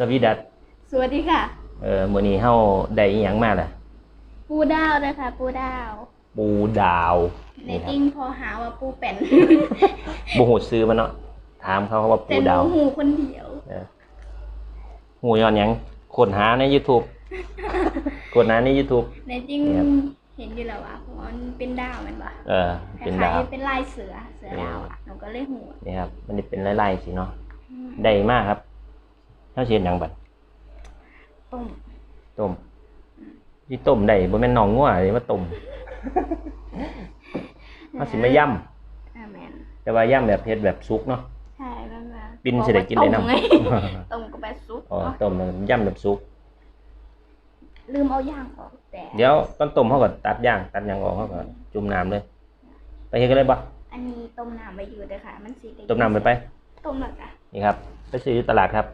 สวีดัสสวัสดีค่ะ เอ่อมื้อนี้เฮาได้อีหยังมาล่ะ ปูดาวนะคะ ปูดาวปูดาวในนี่คจรับริงพอหาว่าปูเป็นบ่ฮู้ซื้อมันเนาะถามเขาว่าแต่ปูหนูดาวหูคนเดียวเออฮู้ย้อนหยังค้นหาใน YouTube ค้นหาใน YouTube ในจริงครับ เห็นอยู่แล้วว่าเพราะมันเป็นดาวแมันปะเออคเป็นล้าดาวยๆเป็นลายเสือเสือดาวอะหนูก็เลยหูนี่ครับ มันนี่เป็นลายๆสิเนาะ อืมได้มากครับ เฮาสิเฮ็ดหยังบัดต้มต้มที่ต้มได้บ่แม่นน้องงัวเลยมาต้มเฮาสิมาย่ำอ่าแมนแต่ว่าย่ำแบบเผ็ดแบบซุกเนาะใช่แม่นว่าปิ้นสิได้กินได้นำต้มไงต้มกับแบบซุปอ๋อต้มแล้วย่ำแบบซุกลืมเอาย่างออกแต่เดี๋ยวตอนต้มเขาก็ตัดย่างตัดหยางออกเขาก็จุ่มน้ำเลย ไปเฮ็ดกันเลยบ่อันนี้ต้มน้ำไปอยู่เด้อค่ะ มันสีต้มน้ำไปไปต้มแล้วจ้ะนี่ครับ ไปซื้ออยู่ตลาดครับ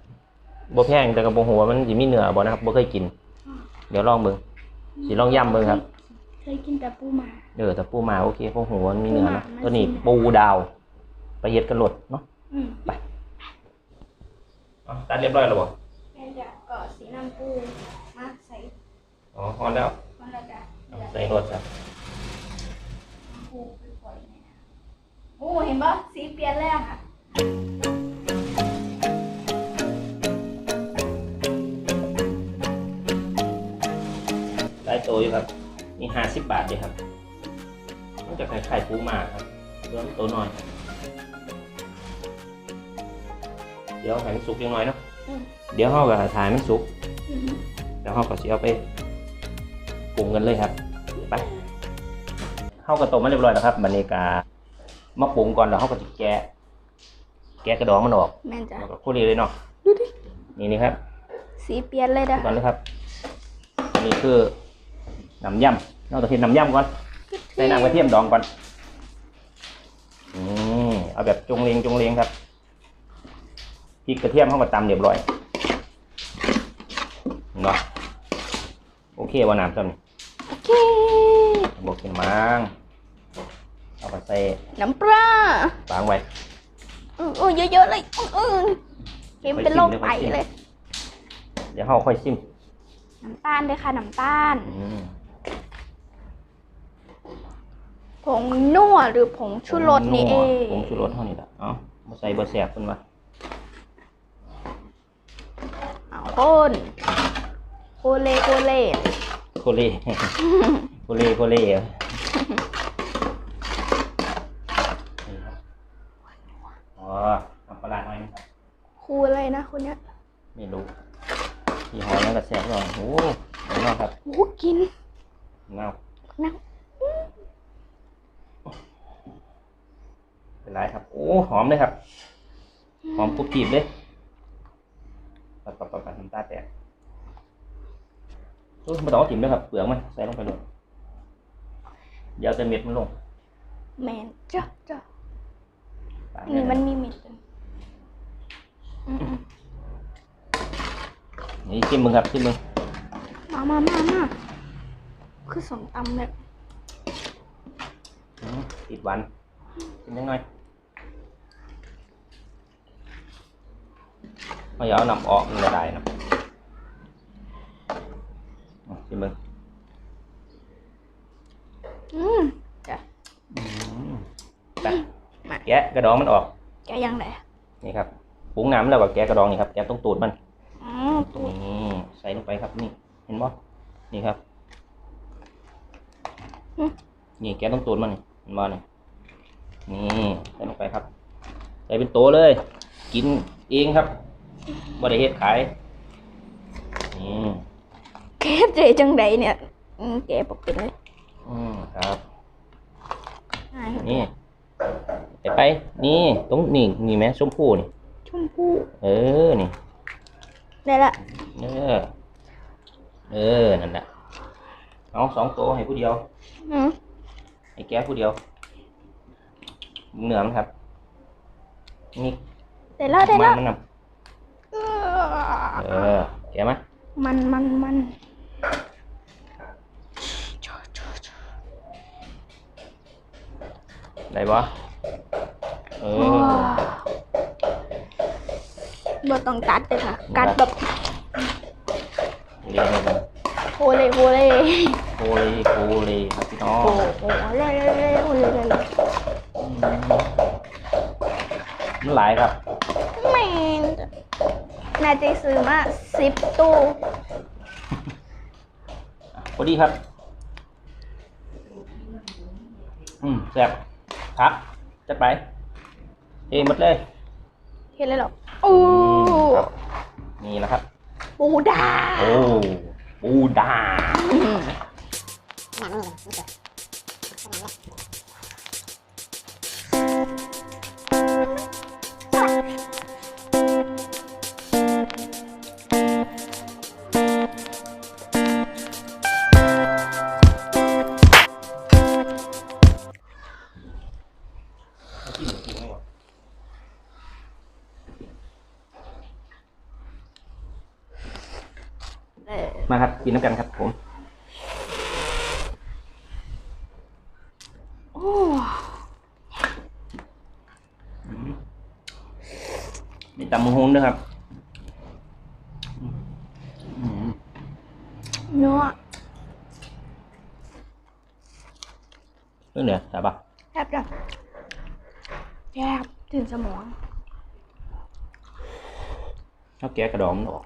บ่แพงแต่ก็บ่ฮู้ว่ามันสิมีเนื้อบ่นะครับบ่เคยกิน เดี๋ยวลองเบิ่ง สิลองย่ำเบิ่งครับ เคยกินแต่ปูหมา เออแต่ปูมาโอเคเพราะหัวมันมีเนื้อนะปูมาตัวนี้มันสิ ปูดาวไปเฮ็ดกันโลดเนาะอืมอ๋อตัดเรียบร้อยแล้วบ่แม่จะก็สีน้ำปูมาใส่อ๋อพอแล้วมันแล้วจะเอาใส่รถครับปูไปปล่อยในน้ำโอ้เห็นปะสีเปลี่ยนแล้วค่ะ โตอยู่ครับ นี่50บาทเด้ครับมันจะคล้ายๆปูมาครับเริ่มโตหน่อย เดี๋ยวให้มันสุกยังน้อยเนาะอืมเดี๋ยวเฮาก็ถ่ายมันสุกอืมแล้วเฮาก็สิเอาไปปรุงกันเลยครับไปเฮาก็ต้มมาเรียบร้อยแล้วครับบัดนี้ก็มาปรุงก่อนแล้วเฮาก็สิแกะแกะกระดองมันออกแม่นจ้ะแล้วก็คุรีเลยเนาะดูดินี่นี่ครับ สีเปลี่ยนเลยนะก่อนเลยครับอันนี้คือ น้ำยำเราต้องเห็นน้ำยำก่อนใส่น้ำกระเทียมดองก่อนอืมเอาแบบจงเลงจงเลงครับพริกกระเทียมเข้ามาตำเรียบร้อยเนาะโอเคว่าน้ำซ้ำนี่โอเคบอกกินมังเอาไปใส่น้ำปลาฟางไว้เออเออเยอะๆเลยเออเค็มเป็นโรคไตเลย เดี๋ยวเราค่อยซิมน้ำตาลด้วยค่ะน้ำตาล อืม ผงนัวหรือผงชูรสนี่เอง ผงชูรสเท่านี้ละเอ้ามาใส่เบอร์แสบขึ้นมาเอาคนโคเลโคเลโคเล่โคเล่โคเล่เหรอนี่ครับอ๋อน้ำปลาร้าหน่อยนะครับครูอะไรนะคนเนี้ยไม่รู้ยี่ห้อนั้นก็แซ่บหน่อยโอ้โหเอาเนาครับโอ้กินเงานัก เป็นไรครับ โอ้หอมเลยครับ หอมกรุบกริบเลยปัดปัดปัดปัดน้ำตาแตกโอ้ยไม่ต้องเอาถิ่มด้วยครับ เปลือกมันใส่ลงไปเลยเดี๋ยวจะเม็ดมันลง แมนจ้ะจ้ะตามนี่เลยมันมีเม็ดด้วยอืมนี่ชิมมึงครับชิมมึงๆมามามามาคือสมตำแบบอืมติดหวานชิมยังไง เอาอย่าเอาน้ำออกมันจะได้นะอะชิมมึงอืมจ้ะอืมไปแกะกระดองมันออก แกยังไงนี่ครับปรุงน้ำแล้วก็แกะกระดองนี่ครับแกะตรงตูดมันอืมตัวนี่ใส่ลงไปครับนี่ เห็นบ่นี่ครับนี่แกะตรงตูดมันนี่เห็นบ่นี่นี่ใส่ลงไปครับใส่เป็นโตเลย กินเองครับ บ่ได้เฮ็ดขายนี่แกเจจังไดเนี่ยอืมแกบอกเป็นเลยอืมครับอ่านี่ไปไปนี่ตรงนี่นี่แม่ชมพู่นี่ชมพู่เออนี่ ได้ละเออ เออ นั่นแหละเอาสองตัวให้ผู้เดียว อืมให้แกผู้เดียว เหนือมันครับ นี่ได้ละได้มัละ มันนำ เออแกไหมมันมันมันได้ปะเออว้าวบ่ต้องตัดเลยค่ะกัดแบบเรียงเลยโฮเลโฮเลโคเลโคเลครับพี่น้องโอ้โหเลเลเลโฮเลเลเลอืมมันหลายครับไม่ น่าจะซื้อมาสิบตู้พอดีครับ อืมแซ่บครับจัดไปเทหมดเลยเห็นเลยเหรอโอ้ครับนี่นะครับ ปูดาโอ้ปูดา อืมเออ มาครับกินน้ำกันครับผมโอ้มีตำมะฮุงด้วยครับอืมเนื้อเรื่องเหนือใช่ปะแทบจะแทบถึงสมองเขาแกะกระดองมันออก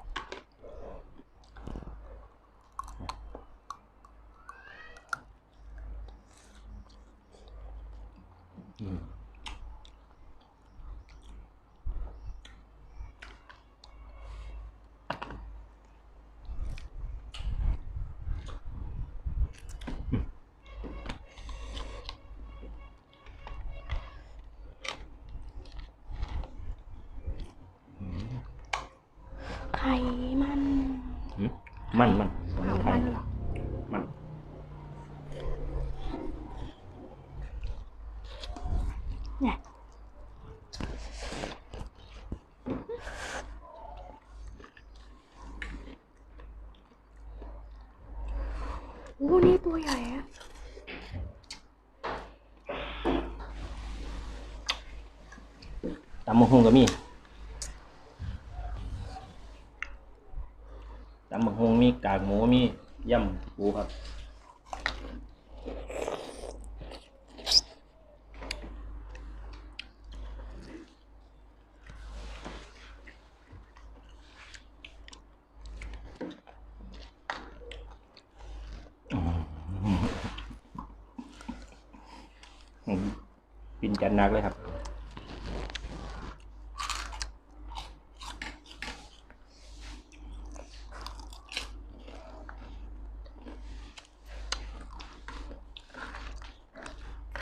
ไข่มันหืมมันมันเอาไข่มันเหรอมันเนี่ยโอ้นี่ตัวใหญ่อะตำมะฮุงก็มีตำมะากหมูมีย่ำปูครับปินจันนักเลยครับ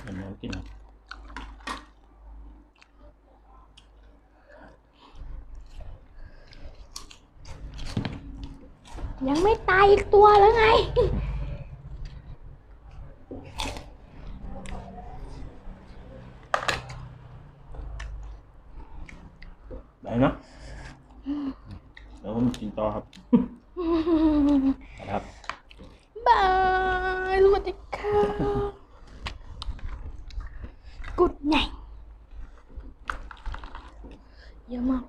เดี๋ยวเรากินยังไม่ตายอีกตัวแล้วไง ได้เนาะเดี๋ยวผมกินต่อครับ 有吗